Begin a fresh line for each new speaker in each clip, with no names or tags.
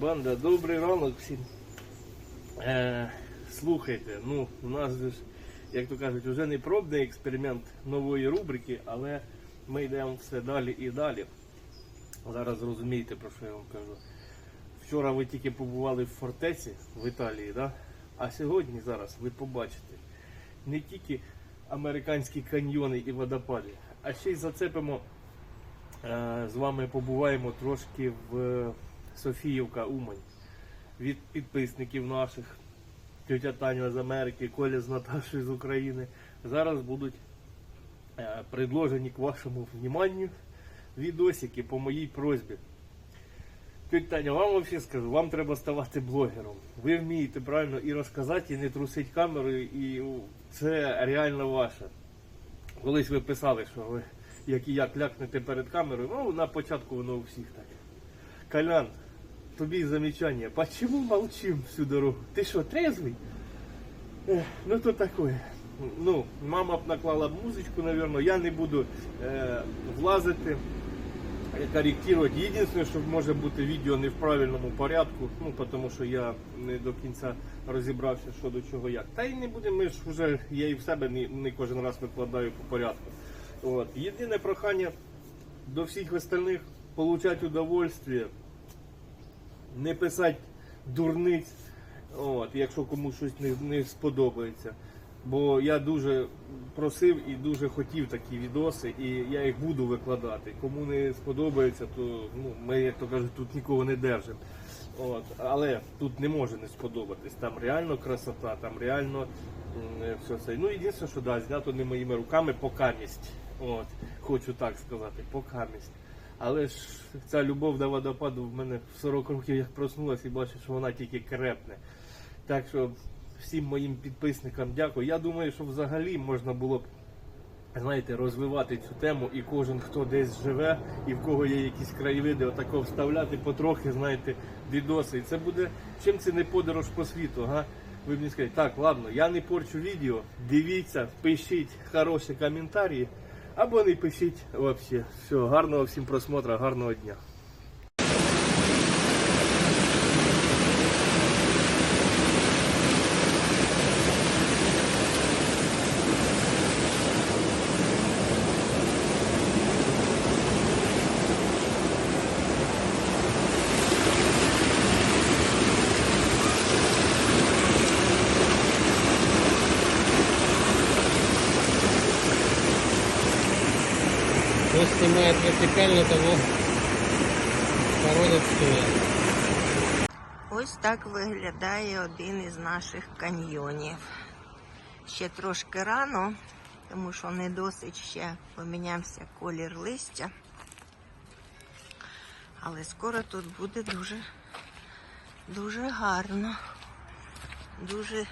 Банда, добрий ранок всім. Е, слухайте, ну, у нас же як то кажуть, вже не пробний експеримент нової рубрики, але ми йдемо все далі і далі. Зараз розумієте, про що я вам кажу. Вчора ви тільки побували в фортеці в Італії, да? а сьогодні зараз ви побачите не тільки американські каньйони і водопади, а ще й зацепимо Е, з вами побуваємо трошки в Софіївка Умань. Від підписників наших, тетя Таня з Америки, Коля з Наташою з України. Зараз будуть е, предложені к вашому вниманню відосики по моїй просьбі. Тетя Таня, вам взагалі скажу, вам треба ставати блогером. Ви вмієте правильно і розказати, і не трусить камерою, і це реально ваше. Колись ви писали, що ви як і як лякнете перед камерою, ну на початку воно у всіх так. Колян, тобі замічання, почему молчим всю дорогу? Ти що, трезвий? Ех, Ну то таке. Ну, мама б наклала музичку, напевно, я не буду е, влазити, е, корректувати. Єдине, що може бути відео не в правильному порядку, ну тому що я не до кінця розібрався, що до чого як. Та й не будемо, ми ж вже я і в себе не, не кожен раз викладаю по порядку. От. Єдине прохання до всіх остальних получати удовольствие, не писати дурниць, от, якщо комусь щось не, не сподобається. Бо я дуже просив і дуже хотів такі відоси, і я їх буду викладати. Кому не сподобається, то ну, ми, як то кажуть, тут нікого не держимо. От, але тут не може не сподобатись. Там реально красота, там реально все це. Ну, єдине, що да, знято не моїми руками покамість. От, хочу так сказати, покамість. Але ж ця любов до водопаду в мене в 40 років як проснулася і бачу, що вона тільки крепне. Так що всім моїм підписникам дякую. Я думаю, що взагалі можна було б знаєте, розвивати цю тему, і кожен, хто десь живе, і в кого є якісь краєвиди, отако вставляти потрохи, знаєте, відоси. І це буде чим це не подорож по світу, га? Ви мені скажете, так, ладно, я не порчу відео, дивіться, пишіть хороші коментарі, або не пишіть взагалі. Все, гарного всім просмотру, гарного дня.
Снимает вертикально, того стоят.
Ось так виглядає один із наших каньйонів. Ще трошки рано, тому що не досить ще помінявся колір листя. Але скоро тут буде дуже, дуже гарно, дуже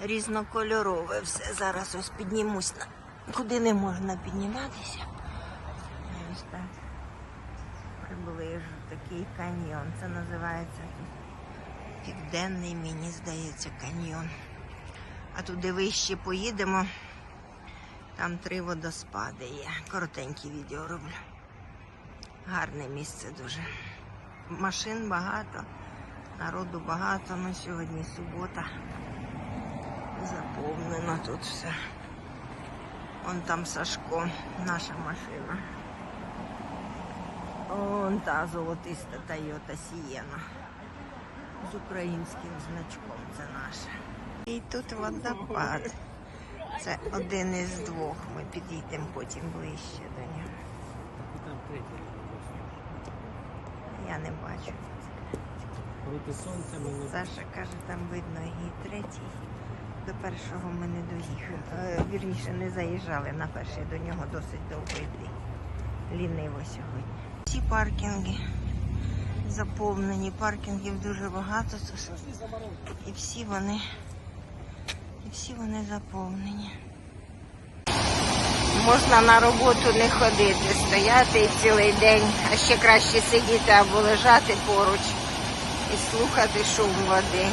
різнокольорове все. Зараз ось піднімусь куди не можна підніматися. Ось так приближу такий каньйон. Це називається Південний, мені здається, каньйон. А туди вище поїдемо. Там три водоспади є. Коротенькі відео роблю. Гарне місце дуже. Машин багато, народу багато, ну сьогодні субота. Заповнено тут все. Вон там Сашко, наша машина. Вон та золотиста Toyota Sienna. З українським значком це наша. І тут водопад. Це один із двох. Ми підійдемо потім ближче до нього. Я не бачу.
Проти сонця ми
Саша каже, там видно і третій. До першого ми не доїхали. Е, Вірніше, не заїжджали на перший, до нього досить довго йти. Ліниво сьогодні. Ці паркінги заповнені, паркінгів дуже багато. І всі вони, і всі вони заповнені. Можна на роботу не ходити, стояти цілий день, а ще краще сидіти або лежати поруч і слухати шум води.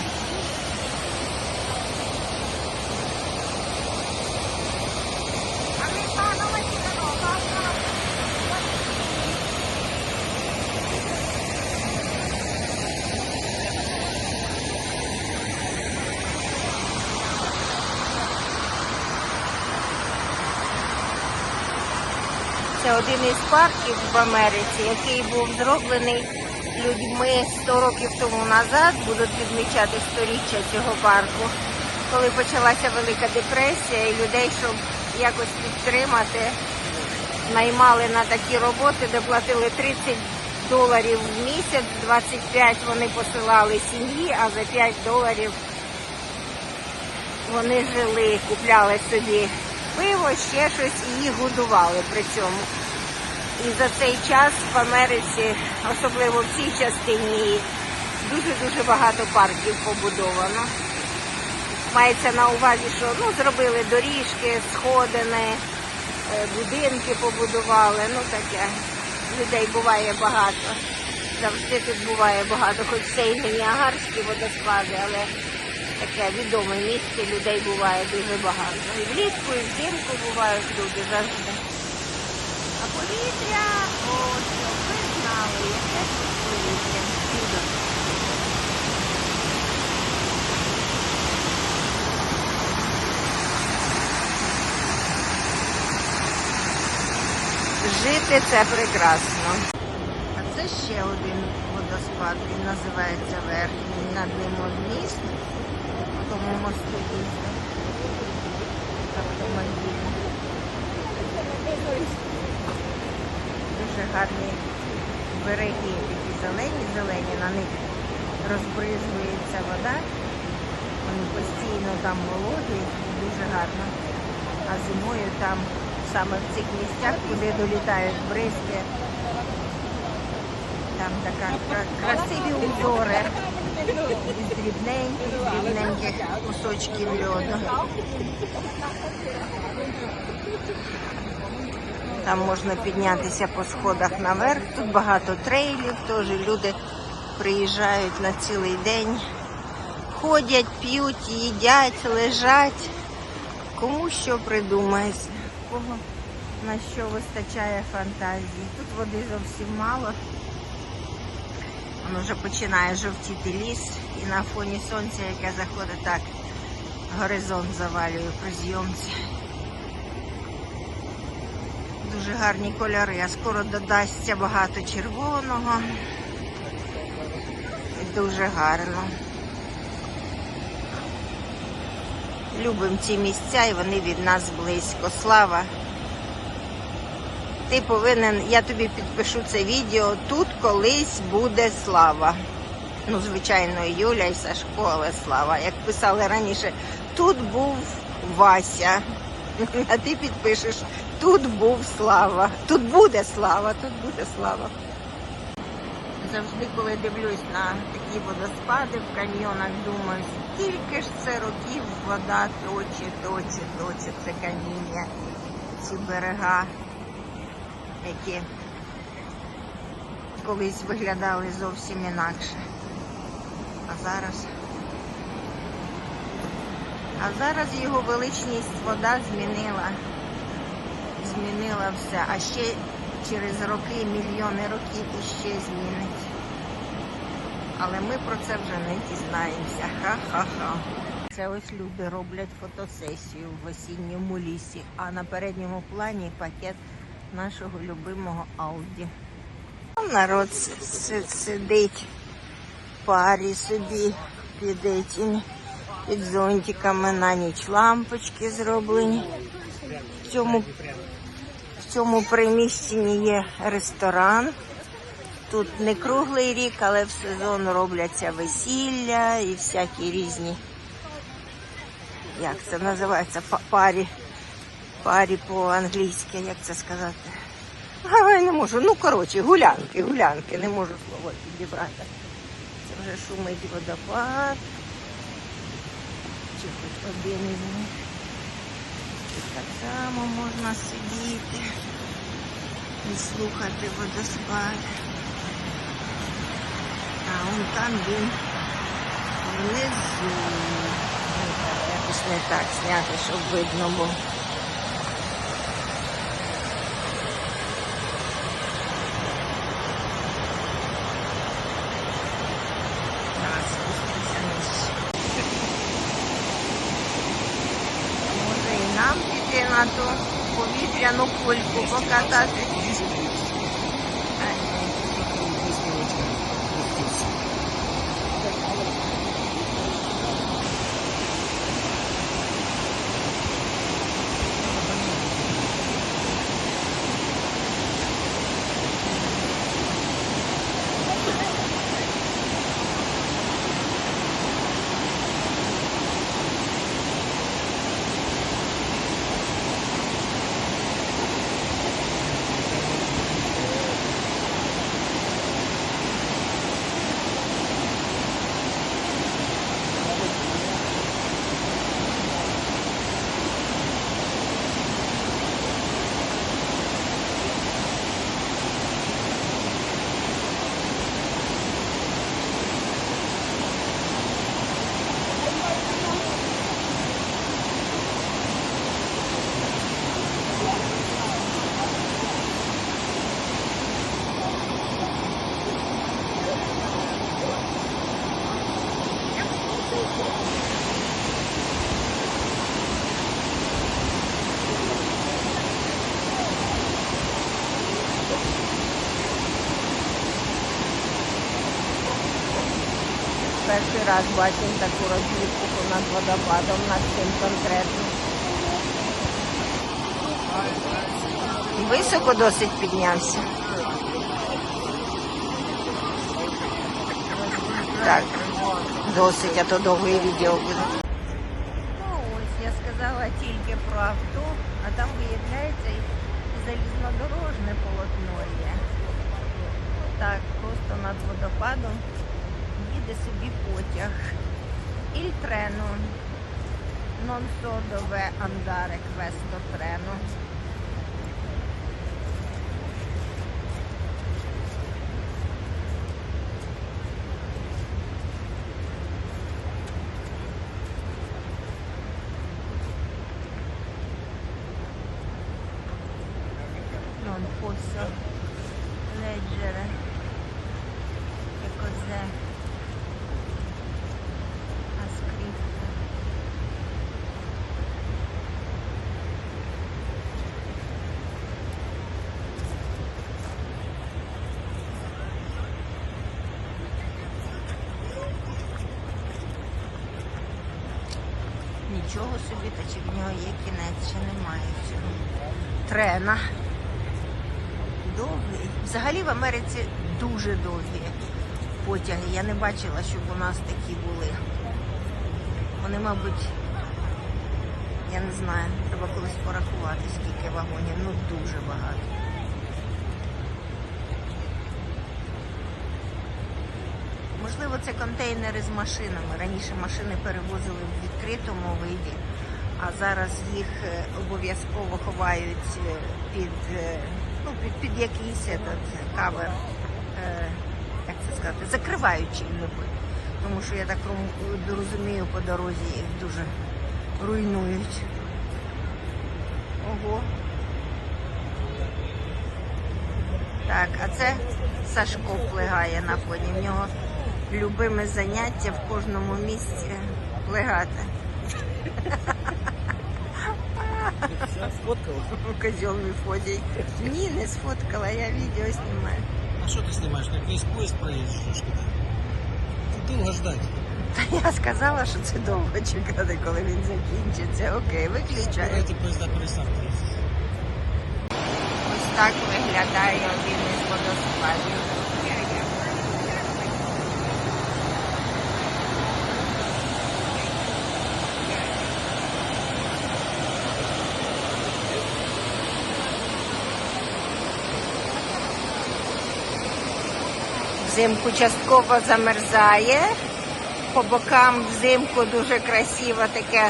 Це один із парків в Америці, який був зроблений людьми 100 років тому назад. Будуть відмічати сторіччя цього парку. Коли почалася Велика депресія, і людей, щоб якось підтримати, наймали на такі роботи, де платили 30 доларів в місяць, 25 вони посилали сім'ї, а за 5 доларів вони жили, купляли собі пиво, ще щось і їх годували при цьому. І за цей час в Америці, особливо в цій частині, дуже-дуже багато парків побудовано. Мається на увазі, що ну, зробили доріжки, сходини, е, будинки побудували, ну таке. Людей буває багато. Завжди тут буває багато, хоч це і не Ніагарські водоспади, але таке відоме місце, людей буває дуже багато. І влітку, і взимку бувають люди завжди. А повітря, о, щоб ви знали, яке тут повітря. Чудо. Жити це прекрасно. А це ще один водоспад. Він називається Верхній. Над ним от міст. По тому мосту їздить. Автомобілі. Дуже гарні береги, такі зелені, зелені, на них розбризується вода. Вони постійно там вологі, дуже гарно. А зимою там саме в цих місцях, куди долітають бризки, там така красиві узори дрібненьких, дрібненьких кусочків льоду. Там можна піднятися по сходах наверх. Тут багато трейлів, теж люди приїжджають на цілий день, ходять, п'ють, їдять, лежать. Кому що придумається, кого на що вистачає фантазії. Тут води зовсім мало. Воно вже починає жовтіти ліс і на фоні сонця, яке заходить так, горизонт завалює при зйомці. Дуже гарні кольори, а скоро додасться багато червоного. Дуже гарно. Любимо ці місця і вони від нас близько. Слава. Ти повинен, я тобі підпишу це відео. Тут колись буде слава. Ну, звичайно, Юля і Сашко, але слава. Як писали раніше, тут був Вася. А ти підпишеш, тут був слава. Тут буде слава, тут буде слава. Завжди, коли дивлюсь на такі водоспади в каньйонах, думаю, скільки ж це років вода точить, точить, точить це каміння, ці берега, які колись виглядали зовсім інакше. А зараз. А зараз його величність вода змінила. Змінила все. А ще через роки, мільйони років іще змінить. Але ми про це вже не дізнаємося. Ха-ха-ха. Це ось люди роблять фотосесію в осінньому лісі, а на передньому плані пакет нашого любимого Ауді. Народ с- с- сидить в парі собі під этими, під зонтиками на ніч лампочки зроблені. В цьому в цьому приміщенні є ресторан. Тут не круглий рік, але в сезон робляться весілля і всякі різні. Як це називається? Парі. Парі по-англійськи, як це сказати? А, я не можу. Ну, коротше, гулянки, гулянки, не можу слово підібрати. Це вже шумить водопад. Чи хоч один із них. Тут так само можна сидіти і слухати водоспад. А он там він внизу. Ну, Якось не так зняти, щоб видно було. Може перший раз бачимо таку розмітку над водопадом, над цим конкретно. Високо досить піднявся. Так, досить, а то довге відео буде. Ну ось я сказала тільки про авто, а там виявляється і залізнодорожне полотно є. Так, просто над водопадом їде собі потяг. Il treno non so dove andare questo treno. Non posso Нічого собі, та чи в нього є кінець, чи немає цього. Трена. Довгий. Взагалі в Америці дуже довгі потяги. Я не бачила, щоб у нас такі були. Вони, мабуть, я не знаю, треба колись порахувати, скільки вагонів. Ну дуже багато. Можливо, це контейнери з машинами. Раніше машини перевозили в відкритому виді, а зараз їх е, обов'язково ховають е, під, е, ну, під, під якийсь этот, кавер, як це сказати, закривають чим-небудь. Тому що я так розумію, по дорозі їх дуже руйнують. Ого. Так, а це Сашко плигає на фоні. В нього любиме заняття в кожному місці плигати.
Сфоткала?
Козьол виходить. Ні, не сфоткала, я відео знімаю.
А що ти знімаєш? Як весь поїзд проїздиш? Що ж? Тут довго ждать.
Та я сказала, що це довго чекати, коли він закінчиться. Окей, виключаю.
Давайте поїзда перестануть.
Ось так виглядає один із водоспадів. Взимку частково замерзає. По бокам взимку дуже красива така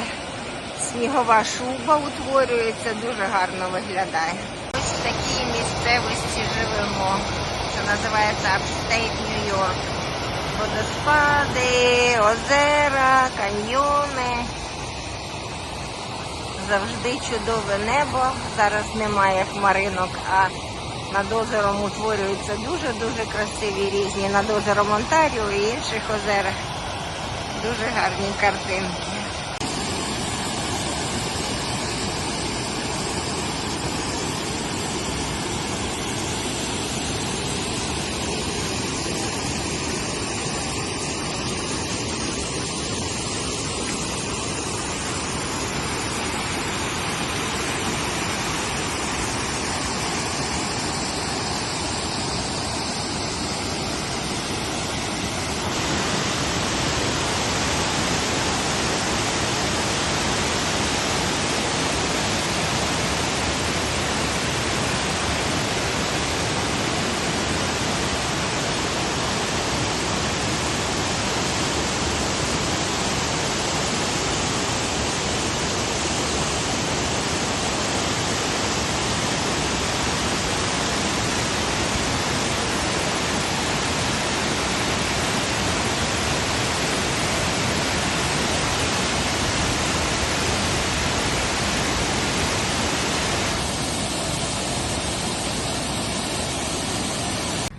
снігова шуба утворюється, дуже гарно виглядає. Ось в такій місцевості живемо. Це називається Upstate New York. Водоспади, озера, каньйони. Завжди чудове небо. Зараз немає хмаринок, а над озером утворюються дуже-дуже красиві різні над озером Онтаріо і інших озерах. Дуже гарні картинки.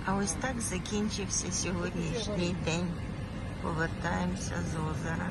А ось так закінчився сьогоднішній день. Повертаємося з озера.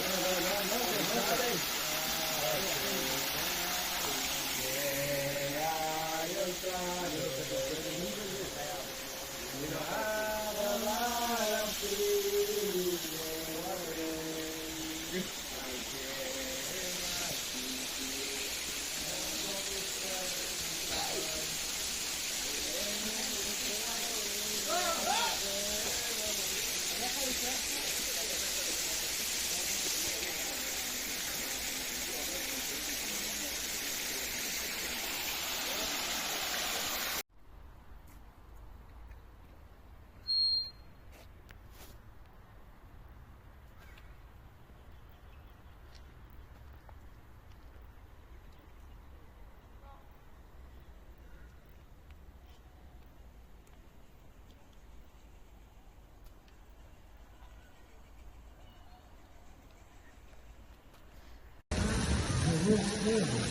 Yeah, yeah, yeah. Gracias.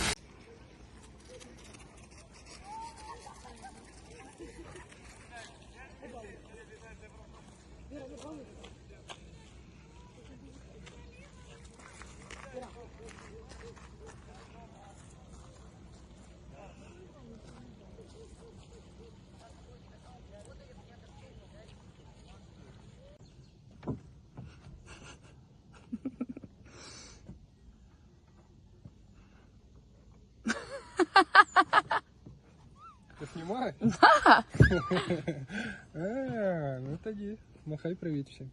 Да. Е, ну тоді. Ну, Махай привіт всім.